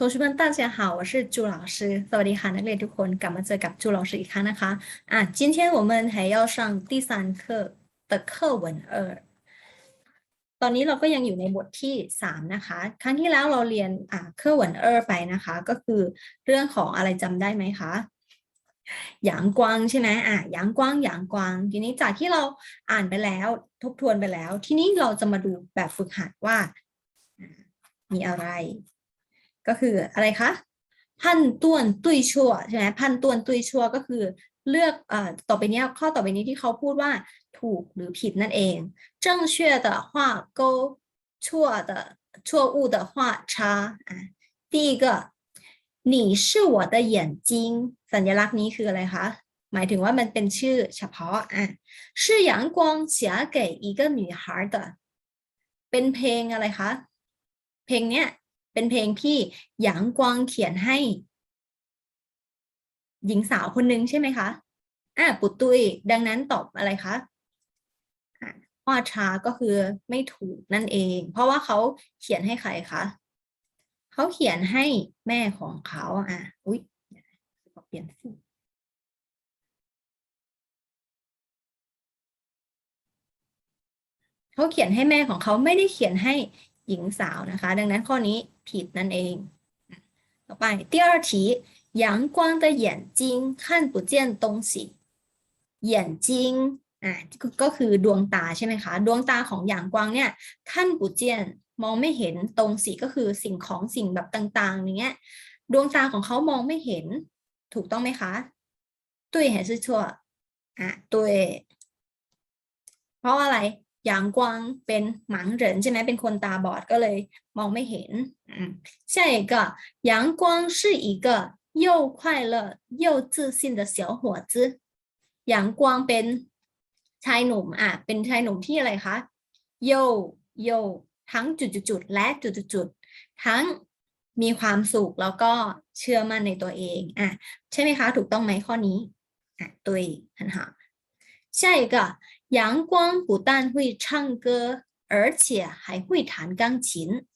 同学们，大家好，我是朱老师。สวัสดีค่ะนักเรียนทุกคนกลับมาเจอกับจู老师อีกครั้งนะคะอ่ะ今天我们还要上第三课的课文二ตอนนี้เราก็ยังอยู่ในบทที่สามนะคะ ครั้งที่แล้วเราเรียนอ่าเครื่องวันเออไปนะคะ ก็คือเรื่องของอะไรจำได้ไหมคะหยางกวางใช่ไหมอ่ะหยางกวางหยางกวาง ทีนี้จากที่เราอ่านไปแล้ว ทบทวนไปแล้ว ทีนี้เราจะมาดูแบบฝึกหัดว่าอ่ามีอะไร ก็คืออะไรคะ พันต้วนตุยชั่วใช่ไหมพันต้วนตุยชั่วก็คือเลือกเอ่อต่อไปเนี้ยข้อต่อไปนี้ที่เขาพูดว่าถูกหรือผิดนั่นเอง正确的话勾错的错误的话叉อ่ะ第一个你是我的眼睛สัญลักษณ์นี้คืออะไรคะหมายถึงว่ามันเป็นชื่อเฉพาะอ่ะ是阳光写给一个女孩的เป็นเพลงอะไรคะเพลงเนี้ย เป็นเพลงที่หยางกวางเขียนให้ หญิงสาวคนหนึ่งใช่ไหมคะอ่าปุตุยดังนั้นตอบอะไรคะว่าช้าก็คือไม่ถูกนั่นเอง เพราะว่าเขาเขียนให้ใครคะเขาเขียนให้แม่ของเขาอะอุ๊ยขอเปลี่ยนสีเขาเขียนให้แม่ของเขาไม่ได้เขียนให้ หญิงสาวนะคะ ดังนั้นข้อนี้ผิดนั่นเองอ่ะต่อไป第二题阳光的眼睛看不见东西眼睛อ่ะก็ก็คือดวงตาใช่ไหมคะ ดวงตาของหยางกวางเนี่ยขั้นปุเจียนมองไม่เห็นตรงสีก็คือสิ่งของสิ่งแบบต่างๆอย่างเงี้ย ดวงตาของเขามองไม่เห็น ถูกต้องไหมคะ对还是错อ่ะ对เพราะอะไร หยางกวางเป็นหมังเหรินใช่ไหมเป็นคนตาบอดก็เลยมองไม่เห็นอืม下一个阳光是一个又快乐又自信的小伙子หยางกวางเป็นชายหนุ่มอ่ะเป็นชายหนุ่มที่อะไรคะโยโยทั้งจุดๆๆและจุดๆๆทั้งมีความสุขแล้วก็เชื่อมั่นในตัวเองอ่ะใช่ไหมคะ ถูกต้องไหมข้อนี้อ่ะ对很好下一个 阳光不但会唱歌，而且还会弹钢琴。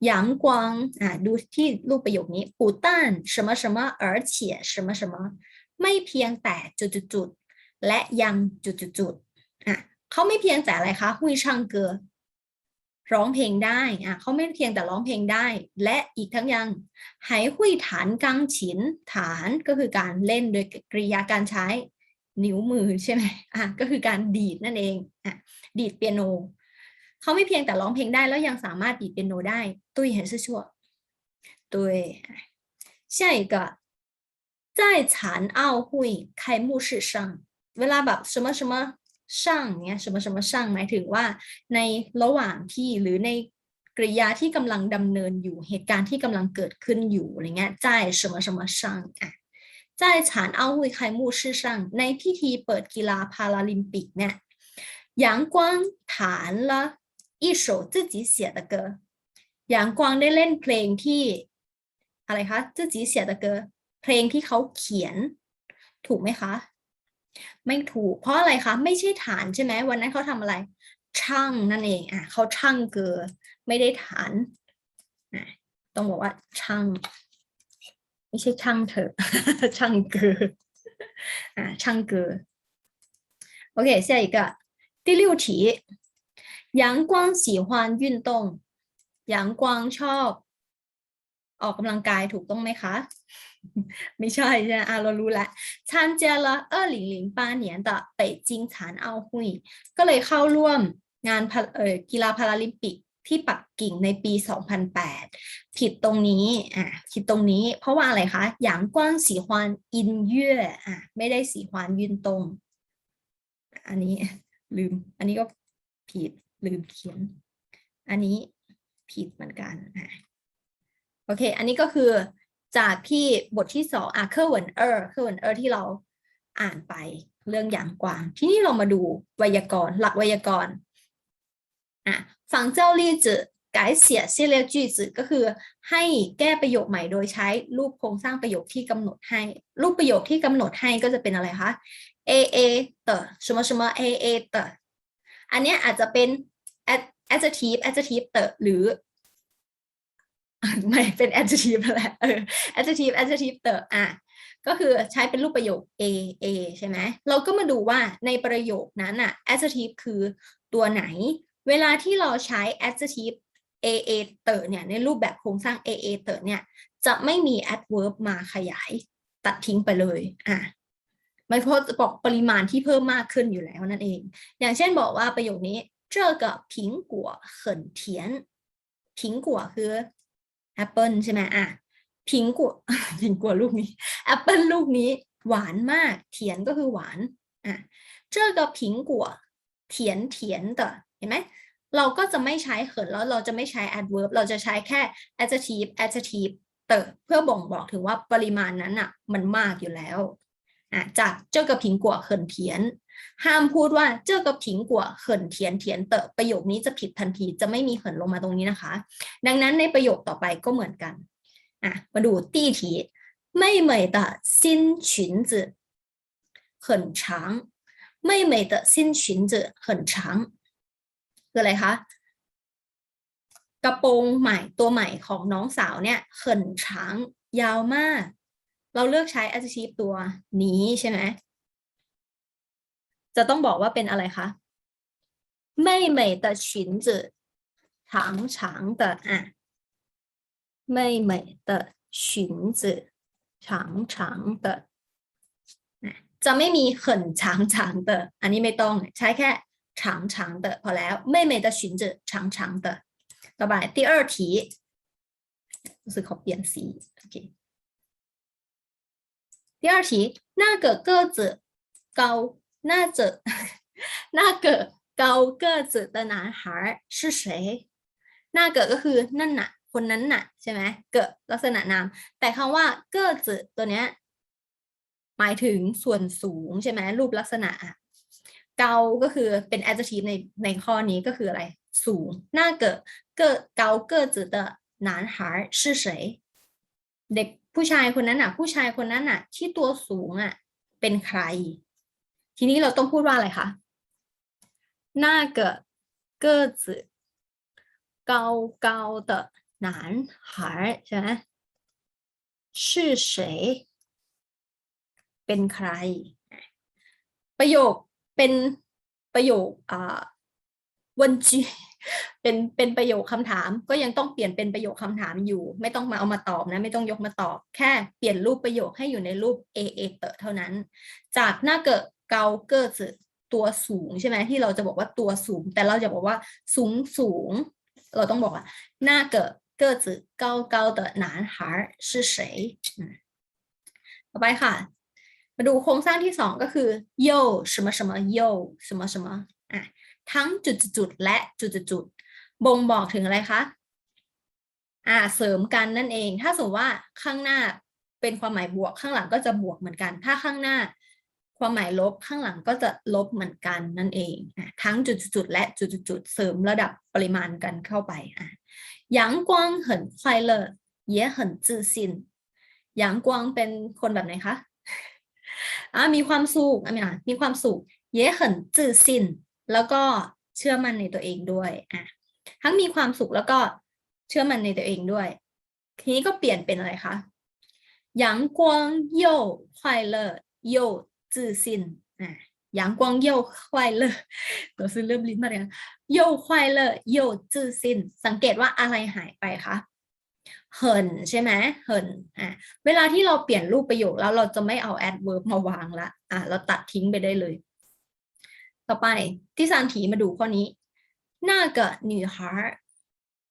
阳光อ่าดูที่รูปประโยคนี้不但什么什么而且什么什么ไม่เพียงแต่จุดๆๆและยังจุดๆๆอ่ะเขาไม่เพียงแต่อะไรคะหุยช่างเกอร้องเพลงได้อ่ะเขาไม่เพียงแต่ร้องเพลงได้ และอีกทั้งยังหายหุยฐานกังฉินฐานก็คือการเล่นโดยกริยาการใช้ นิ้วมือใช่ไหมอ่ะก็คือการดีดนั่นเองอ่ะดีดเปียโน เขาไม่เพียงแต่ร้องเพลงได้แล้วยังสามารถดีดเปียโนได้ตุ้ยเห็นชื่อชั่วตุ้ย下一个在残奥会开幕式上เวลาแบบ什么什么上เนี้ย什么什么上หมายถึงว่า ในระหว่างที่หรือในกริยาที่กำลังดำเนินอยู่เหตุการณ์ที่กำลังเกิดขึ้นอยู่อะไรเงี้ย在什么什么上อ่ะ 在残奥会开幕式上ในพิธีเปิดกีฬาพาราลิมปิกเนี่ย阳光弹了一首自己写的歌阳光ได้เล่นเพลงที่อะไรคะ自己写的歌เพลงที่เขาเขียน ถูกไหมคะ ไม่ถูก เพราะอะไรคะ ไม่ใช่ฐานใช่ไหมวันนั้นเขาทำอะไร ช่างนั่นเองอ่ะเขาช่างเกอไม่ได้ฐานอ่ะต้องบอกว่าช่าง ไม่ใช่ช่างเถอะ ช่างเกออ่าช่างเกอโอเค下一个第六题阳光喜欢运动阳光ชอบ ออกกำลังกายถูกต้องไหมคะ ไม่ใช่ใช่ไหมอ่ะเรารู้แล้ว参加了二零零八年的北京残奥会ก็เลยเข้าร่วมงานพาเอ่อกีฬาพาราลิมปิก ที่ปักกิ่งในปี 2008 ผิดตรงนี้อะผิดตรงนี้ เพราะว่าอะไรคะหยางกว้างสีฮวานอินเย่อะไม่ได้สีฮวานยืนตรง อันนี้ลืม อันนี้ก็ผิดลืมเขียน อันนี้ผิดเหมือนกันอะโอเค อันนี้ก็คือจากที่บทที่สองอะเคอร์เวนเออร์เคอร์เวนเออร์ที่เราอ่านไปเรื่องอย่างกว้าง ที่นี่เรามาดูไวยากรณ์หลักไวยากรณ์อะ ฝังเจ้าลี่จื改写系列句子ก็คือให้แก้ประโยคใหม่โดยใช้รูปโครงสร้างประโยคที่กำหนดให้ รูปประโยคที่กำหนดให้ก็จะเป็นอะไรคะ a a 的什么什么 a a 的อันเนี้ยอาจจะเป็น ad- adjective adjective 的หรือ ไม่เป็น adjective นั่นแหละเออ adjective adjective เตออ่ะก็คือใช้เป็นรูปประโยค a a ใช่ไหมเราก็มาดูว่าในประโยคนั้นอ่ะ adjective คือตัวไหน เวลาที่เราใช้ adjective aa เตอเนี่ยในรูปแบบโครงสร้าง aa เตอเนี่ยจะไม่มี adverb มาขยายตัดทิ้งไปเลยอะมันเพราะบอกปริมาณที่เพิ่มมากขึ้นอยู่แล้วนั่นเอง อย่างเช่นบอกว่าประโยคนี้เจอกับผิงกัวเขินเทียนผิงกัวคือแอปเปิลใช่ไหมอะผิงกัวผิงกัวลูกนี้แอปเปิลลูกนี้หวานมากเทียนก็คือหวานอะเจอกับผิงกัวเทียนเทียนเตอ ห็นไหมเราก็จะไม่ใช้เขินแล้วเราจะไม่ใช้ adverb เราจะใช้แค่ adjective adjective เตอเพื่อบ่งบอกถึงว่าปริมาณนั้นอ่ะมันมากอยู่แล้วอ่ะจากเจ้ากับผิงกัวเขินเทียน ห้ามพูดว่าเจ้ากับผิงกัวเขินเทียนเทียนเตอประโยคนี้จะผิดทันทีจะไม่มีเขินลงมาตรงนี้นะคะ ดังนั้นในประโยคต่อไปก็เหมือนกันอ่ะมาดูตี题妹妹的新裙子很长妹妹的新裙子很长 คืออะไรคะ กระโปรงใหม่ตัวใหม่ของน้องสาวเนี่ยเขินช้างยาวมาก เราเลือกใช้ adjective ตัวนี้ใช่ไหม จะต้องบอกว่าเป็นอะไรคะ妹妹的裙子长长的อ่ะ妹妹的裙子长长的นะจะไม่มีเขินช้างช้าง的อันนี้ไม่ต้องใช้แค่ 长长的พอแล้ว妹妹的裙子长长的ต่อไป第二题รู้สึกขอเปลี่ยนสีโอเค第二题那个个子高那个那个高个子的男孩是谁那个ก็คือนั่นน่ะ คนนั้นน่ะ ใช่ไหมเกิดลักษณะนาม แต่คำว่าเกิดจืตัวเนี้ย หมายถึงส่วนสูงใช่ไหมรูปลักษณะอะ เกาก็คือเป็น adjective ในในข้อนี้ก็คืออะไร สูงหน้าเกิดเกิเด็กผู้ชายคนนั้นอะ ผู้ชายคนนั้นอะ ที่ตัวสูงอะ เป็นใคร ทีนี้เราต้องพูดว่าอะไรคะหน้าเกิดเตหนานหายใช่ไหมชื่เป็นใคร ประโยค เป็นประโยควันจีเป็นเป็นประโยคคำถาม ก็ยังต้องเปลี่ยนเป็นประโยคคำถามอยู่ ไม่ต้องมาเอามาตอบนะ ไม่ต้องยกมาตอบ แค่เปลี่ยนรูปประโยคให้อยู่ในรูปเอเอเตอเท่านั้น จากหน้าเกิดเกาเกิดตัวสูงใช่ไหมที่เราจะบอกว่าตัวสูง แต่เราจะบอกว่าสูงสูง เราต้องบอกว่าหน้าเกิดเกิดเกาเกาเตอหนานหาร是谁ต่อไปค่ะ มาดูโครงสร้างที่สองก็คือโย什么什么โย什么什么อ่ะทั้งจุดๆและจุดๆบ่งบอกถึงอะไรคะอ่าเสริมกันนั่นเอง ถ้าสมมติว่าข้างหน้าเป็นความหมายบวกข้างหลังก็จะบวกเหมือนกัน ถ้าข้างหน้า ความหมายลบข้างหลังก็จะลบเหมือนกันนั่นเองอ่ะทั้งจุดๆและจุดๆเสริมระดับปริมาณกันเข้าไปอ่ะ阳光很快乐也很自信阳光เป็นคนแบบไหนคะ อ่ามีความสุขอ่ะมีความสุข也很自信แล้วก็เชื่อมั่นในตัวเองด้วยอ่ะทั้งมีความสุขแล้วก็เชื่อมั่นในตัวเองด้วย ทีนี้ก็เปลี่ยนเป็นอะไรคะ阳光又快乐又自信อ่ะ阳光又快乐เราซื้อเริ่มลิ้นมาเลย又快乐又自信สังเกตว่าอะไรหายไปคะ เหินใช่ไหมเหินอะเวลาที่เราเปลี่ยนรูปประโยคแล้วเราจะไม่เอา adverb มาวางละอะเราตัดทิ้งไปได้เลย ต่อไปที่ซานถีมาดูข้อนี้หน้ากับหนูฮาร์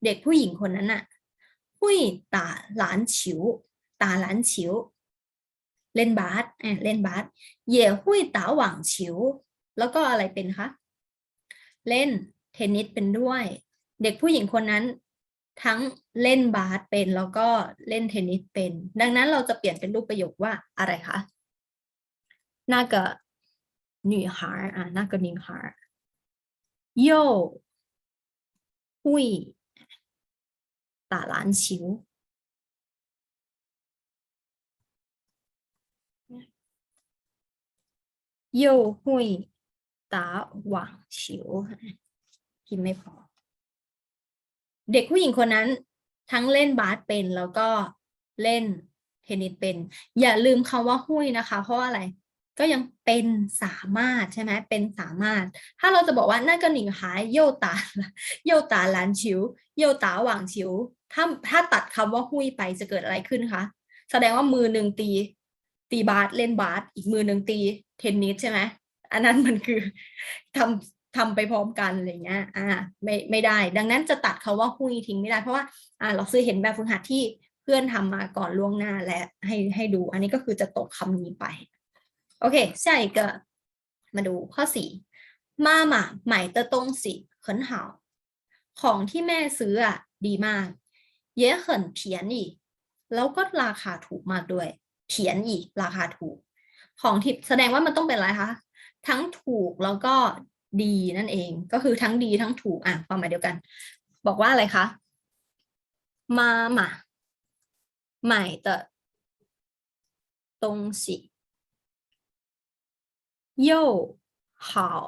เด็กผู้หญิงคนนั้นอะหุยตาหลานฉิว ตาหลานฉิว เล่นบาสอะเล่นบาสเย่หุยตาหว่างฉิว แล้วก็อะไรเป็นคะ เล่นเทนนิสเป็นด้วย เด็กผู้หญิงคนนั้น ทั้งเล่นบาสเป็นแล้วก็เล่นเทนนิสเป็น ดังนั้นเราจะเปลี่ยนเป็นรูปประโยคว่าอะไรคะ那个女孩啊，那个女孩又会打篮球。又会打网球พิมพ์ไม่พอ เด็กผู้หญิงคนนั้นทั้งเล่นบาสเป็นแล้วก็เล่นเทนนิสเป็น อย่าลืมคำว่าหุ้ยนะคะ เพราะว่าอะไรก็ยังเป็นสามารถใช่ไหมเป็นสามารถ ถ้าเราจะบอกว่านั่นก็หนิงหายโยตาโยตาหลานชิวโยตาหว่างชิวถ้าถ้าตัดคำว่าหุ้ยไปจะเกิดอะไรขึ้นคะแสดงว่ามือหนึ่งตี ตีบาสเล่นบาสอีกมือหนึ่งตีเทนนิสใช่ไหมอันนั้นมันคือทำ ทำไปพร้อมกันอะไรเงี้ย อ่า ไม่ไม่ได้ ดังนั้นจะตัดคาว่าหุ้ยทิ้งไม่ได้ เพราะว่า อ่า เราซื้อเห็นแบบฝึกหัดที่เพื่อนทำมาก่อนล่วงหน้าและให้ให้ดู อันนี้ก็คือจะตกคำนี้ไป โอเค下一个มาดูข้อสี่มาม่า买的东西很好ของที่แม่ซื้ออ่ะดีมาก也很便宜แล้วก็ราคาถูกมากด้วย便宜ราคาถูก ของที่แสดงว่ามันต้องเป็นอะไรคะ ทั้งถูกแล้วก็ ดีนั่นเอง ก็คือทั้งดีทั้งถูกอะความหมายเดียวกัน บอกว่าอะไรคะมาหมาใหม่เตะตรงสิโย่ข่าว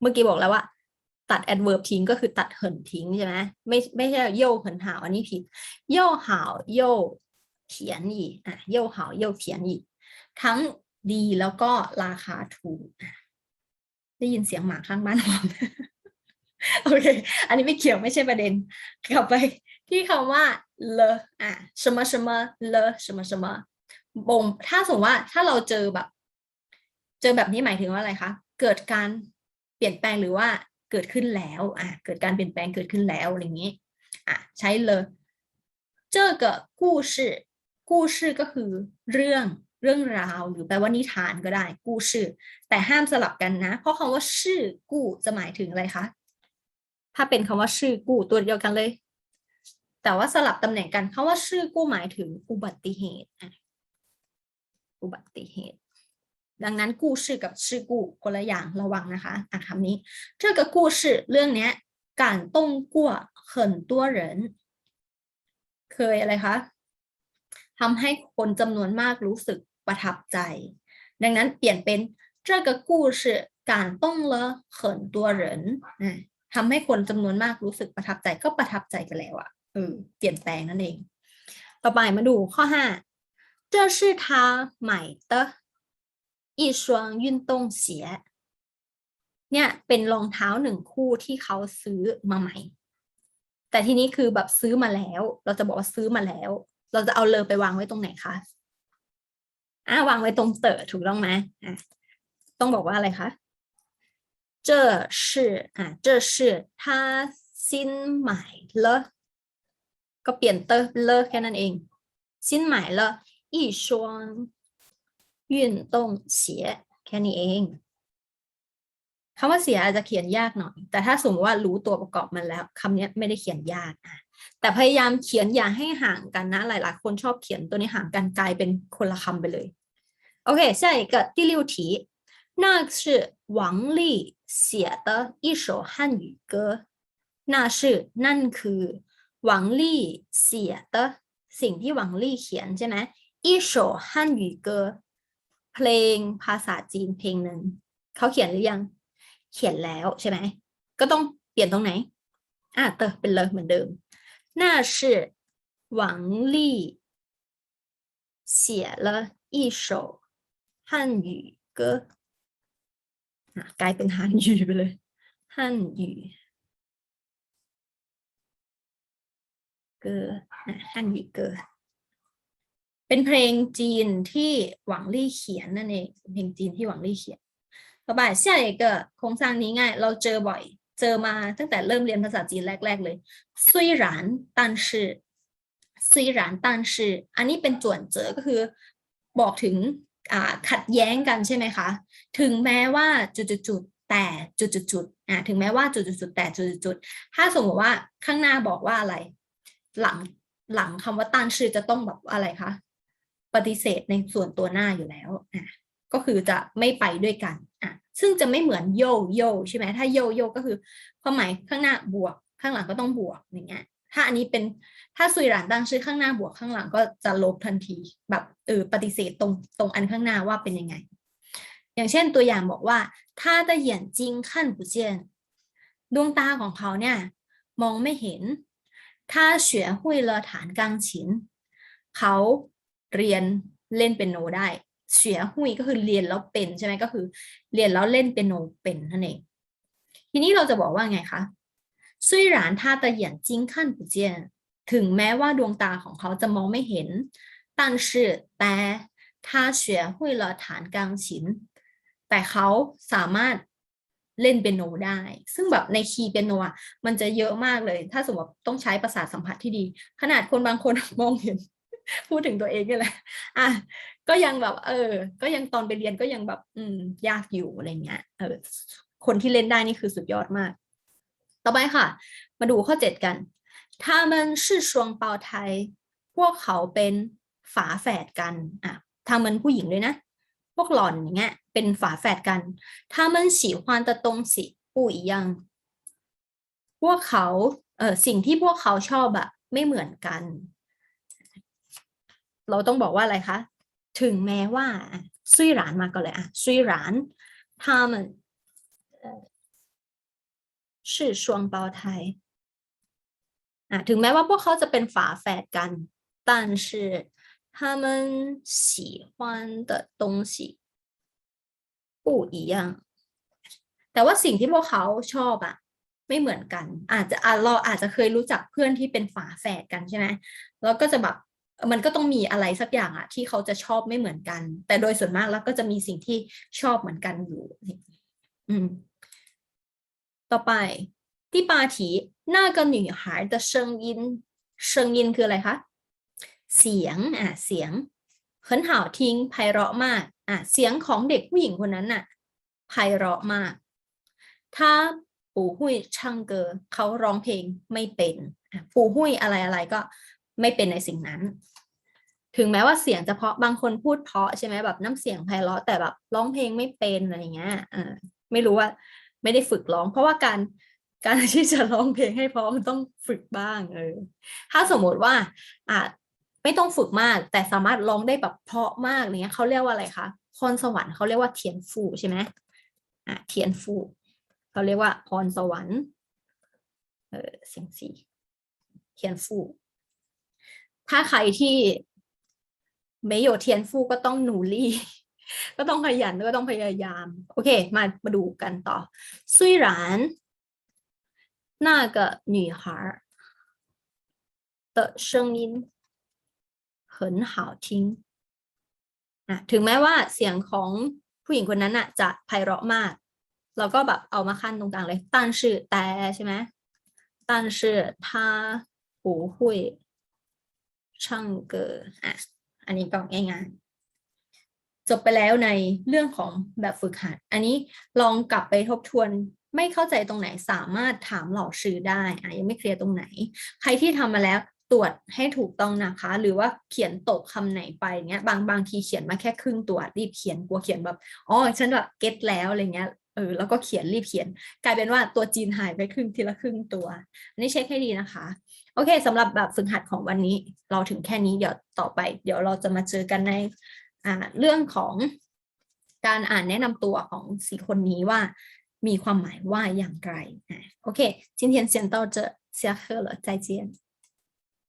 เมื่อกี้บอกแล้วว่า ตัด adverb ทิ้งก็คือตัดเหินทิ้งใช่ไหมไม่ไม่ใช่โย่เหินหาวอันนี้ผิดโย่หาวโย่เถียนอีอะโย่หาวโย่เถียนอีทั้งดีแล้วก็ราคาถูกอะ ได้ยินเสียงหมาข้างบ้านหอม โอเค อันนี้ไม่เกี่ยวไม่ใช่ประเด็น กลับไปที่คำว่าเลอ่ะ什么什么เล什么什么บ่งถ้าสมมติว่าถ้าเราเจอแบบ เจอแบบนี้หมายถึงว่าอะไรคะ เกิดการเปลี่ยนแปลงหรือว่าเกิดขึ้นแล้ว อ่ะ เกิดการเปลี่ยนแปลงเกิดขึ้นแล้วอะไรอย่างนี้ อ่ะ ใช้เลย这个故事故事ก็คือเรื่อง เรื่องราว หรือแปลว่านิทานก็ได้ กู้ชื่อ แต่ห้ามสลับกันนะ เพราะคำว่าชื่อกู้จะหมายถึงอะไรคะ ถ้าเป็นคำว่าชื่อกู้ตัวเดียวกันเลย แต่ว่าสลับตำแหน่งกันคำว่าชื่อกู้หมายถึงอุบัติเหตุอุบัติเหตุ ดังนั้นกู้ชื่อกับชื่อกู้คนละอย่างระวังนะคะอ่านคำนี้เชื่อกับกู้ชื่อเรื่องนี้การต้งกู้วเขินตัวเหินเคยอะไรคะ ทำให้คนจำนวนมากรู้สึกประทับใจ ดังนั้นเปลี่ยนเป็น这个故事感动了很多人นะทำให้คนจำนวนมากรู้สึกประทับใจก็ประทับใจกันแล้วอะเออเปลี่ยนแปลงนั่นเอง ต่อไปมาดูข้อห้า这是他买的一双运动鞋เนี่ยเป็นรองเท้าหนึ่งคู่ที่เขาซื้อมาใหม่ แต่ทีนี้คือแบบซื้อมาแล้ว เราจะบอกว่าซื้อมาแล้ว เราจะเอาเลอไปวางไว้ตรงไหนคะอ่าวางไว้ตรงเต๋อถูกต้องไหมอ่ะต้องบอกว่าอะไรคะ这是อ่ะ这是他新买了ก็เปลี่ยนเตอร์เลอแค่นั้นเอง新买了一双运动鞋แค่นี้เองคำว่าเสียอาจจะเขียนยากหน่อย แต่ถ้าสมมติว่ารู้ตัวประกอบมันแล้วคำนี้ไม่ได้เขียนยากอ่ะ แต่พยายามเขียนอย่าให้ห่างกันนะ หลาย ๆ คนชอบเขียนตัวนี้ห่างกันกลายเป็นคนละคำไปเลย โอเค下一个第六题那是王丽写的一首汉语歌那是นั่นคือหวังลี่เสีย的สิ่งที่หวังลี่เขียนใช่ไหม一首汉语歌เพลงภาษาจีนเพลงหนึ่งเขาเขียนหรือยัง เขียนแล้วใช่ไหมก็ต้องเปลี่ยนตรงไหนอ่ะเตอเป็นเลยเหมือนเดิม 那是王丽写了一首汉语歌อ่ะกลายเป็นฮันยูไปเลยฮันยูเกอฮันยูเกอเป็นเพลงจีนที่หวังลี่เขียนนั่นเองเป็นเพลงจีนที่หวังลี่เขียนต่อไป下一个โครงสร้างนี้ง่าย เราเจอบ่อย เจอมาตั้งแต่เริ่มเรียนภาษาจีนแรก ๆ เลยซุยหลานตันชื่อซุยหลานตันชื่ออันนี้เป็นจวนเจอก็คือบอกถึงขัดแย้งกันใช่ไหมคะ ถึงแม้ว่าจุดๆแต่จุดๆจุดอ่าถึงแม้ว่าจุดๆแต่จุดๆจุดถ้าสมมติว่าข้างหน้าบอกว่าอะไร หลังหลังคำว่าตันชื่อจะต้องแบบอะไรคะ ปฏิเสธในส่วนตัวหน้าอยู่แล้วอ่าก็คือจะไม่ไปด้วยกัน ซึ่งจะไม่เหมือนโยโยใช่ไหมถ้าโยโยก็คือความหมายข้างหน้าบวก ข้างหลังก็ต้องบวกอย่างเงี้ยถ้าอันนี้เป็นถ้าสุยหลานตั้งชื่อข้างหน้าบวกข้างหลังก็จะลบทันทีแบบเออปฏิเสธตรงตรงอันข้างหน้าว่าเป็นยังไง อย่างเช่นตัวอย่างบอกว่าถ้าตาเหยียนจริงขั้นปุเจียนดวงตาของเขาเนี่ยมองไม่เห็น ถ้าเฉวยหุยเลอฐานกลางฉิน เขาเรียนเล่นเป็นโนได้ เสียหุยก็คือเรียนแล้วเป็นใช่ไหมก็คือ เรียนแล้วเล่นเปียโนเป็นนั่นเอง ทีนี้เราจะบอกว่าไงคะซุยหลานท่าตะเหยียนจิ้งขั้นปุเจียนถึงแม้ว่าดวงตาของเขาจะมองไม่เห็นแต่ชื่อแต่ท่าเสียหุยละฐานกลางฉิน แต่เขาสามารถเล่นเปียโนได้ ซึ่งแบบในคีย์เปียโนอะมันจะเยอะมากเลย ถ้าสมมติต้องใช้ประสาทสัมผัสที่ดี ขนาดคนบางคนมองเห็น พูดถึงตัวเองนี่แหละ อะ ก็ยังแบบ เออ ก็ยังตอนไปเรียนก็ยังแบบ อืม ยากอยู่อะไรเงี้ย เออ คนที่เล่นได้นี่คือสุดยอดมาก ต่อไปค่ะ มาดูข้อเจ็ดกัน他们是双胞胎พวกเขาเป็นฝาแฝดกัน อ่ะทามันผู้หญิงด้วยนะ พวกหล่อนอย่างเงี้ย เป็นฝาแฝดกัน他们喜欢的东西不一样พวกเขา เออสิ่งที่พวกเขาชอบอะไม่เหมือนกัน เราต้องบอกว่าอะไรคะ ถึงแม้ว่าอ่ะ虽然มาก็เลยอ่ะ虽然他们呃是双胞胎อ่ะถึงแม้ว่าพวกเขาจะเป็นฝาแฝดกัน但是他们喜欢的东西不一样แต่ว่าสิ่งที่พวกเขาชอบอะไม่เหมือนกัน อาจจะอ่ะเราอาจจะเคยรู้จักเพื่อนที่เป็นฝาแฝดกันใช่ไหมแล้วก็จะแบบ มันก็ต้องมีอะไรสักอย่างอะที่เขาจะชอบไม่เหมือนกัน แต่โดยส่วนมากแล้วก็จะมีสิ่งที่ชอบเหมือนกันอยู่ อืม ต่อไปที่ปาถีหน้ากับหนูหายแต่เชิงยินเสียงยินคืออะไรคะ เสียง อะ เสียงเขินห่าวทิ้งไพเราะมาก อะ เสียงของเด็กผู้หญิงคนนั้นน่ะไพเราะมาก ถ้าปู่หุ้ยช่างเกอเขาร้องเพลงไม่เป็น ปู่หุ้ยอะไรอะไรก็ ไม่เป็นในสิ่งนั้น ถึงแม้ว่าเสียงจะเพาะบางคนพูดเพาะใช่ไหมแบบน้ำเสียงไพเราะแต่แบบร้องเพลงไม่เป็นอะไรเงี้ยอ่าไม่รู้ว่าไม่ได้ฝึกร้อง เพราะว่าการการที่จะร้องเพลงให้เพราะมันต้องฝึกบ้างเออถ้าสมมติว่าอ่าไม่ต้องฝึกมาก แต่สามารถร้องได้แบบเพาะมากเนี้ยเขาเรียกว่าอะไรคะพรสวรรค์เขาเรียกว่าเทียนฟูใช่ไหมอ่าเทียนฟูเขาเรียกว่าพรสวรรค์เออเสียงสีเทียนฟู ถ้าใครที่ไม่有天赋ก็ต้องหนูรี่ ก็ต้องขยันก็ต้องพยายาม โอเค มามาดูกันต่อ虽然那个女孩的声音很好听อ่ะถึงแม้ว่าเสียงของผู้หญิงคนนั้นน่ะ จะไพเราะมาก เราก็แบบเอามาขั้นตรงกลางเลย但是แต่ใช่ไหม但是他不会 唱歌อะอันนี้ก็ง่ายๆจบไปแล้วในเรื่องของแบบฝึกหัด อันนี้ลองกลับไปทบทวนไม่เข้าใจตรงไหนสามารถถามเหล่าชื่อได้อะยังไม่เคลียร์ตรงไหน ใครที่ทำมาแล้วตรวจให้ถูกต้องนะคะ หรือว่าเขียนตกคำไหนไปเงี้ย บางบางทีเขียนมาแค่ครึ่งตัวรีบเขียนกลัวเขียนแบบอ๋อฉันแบบเก็ตแล้วอะไรเงี้ย เออแล้วก็เขียนรีบเขียน กลายเป็นว่าตัวจีนหายไปครึ่งทีละครึ่งตัว อันนี้เช็คให้ดีนะคะ โอเคสำหรับแบบฝึกหัดของวันนี้ เราถึงแค่นี้เดี๋ยวต่อไป เดี๋ยวเราจะมาเจอกันในเรื่องของการอ่านแนะนำตัวของสี่คนนี้ว่ามีความหมายว่าอย่างไรโอเค今天先到这下课了再见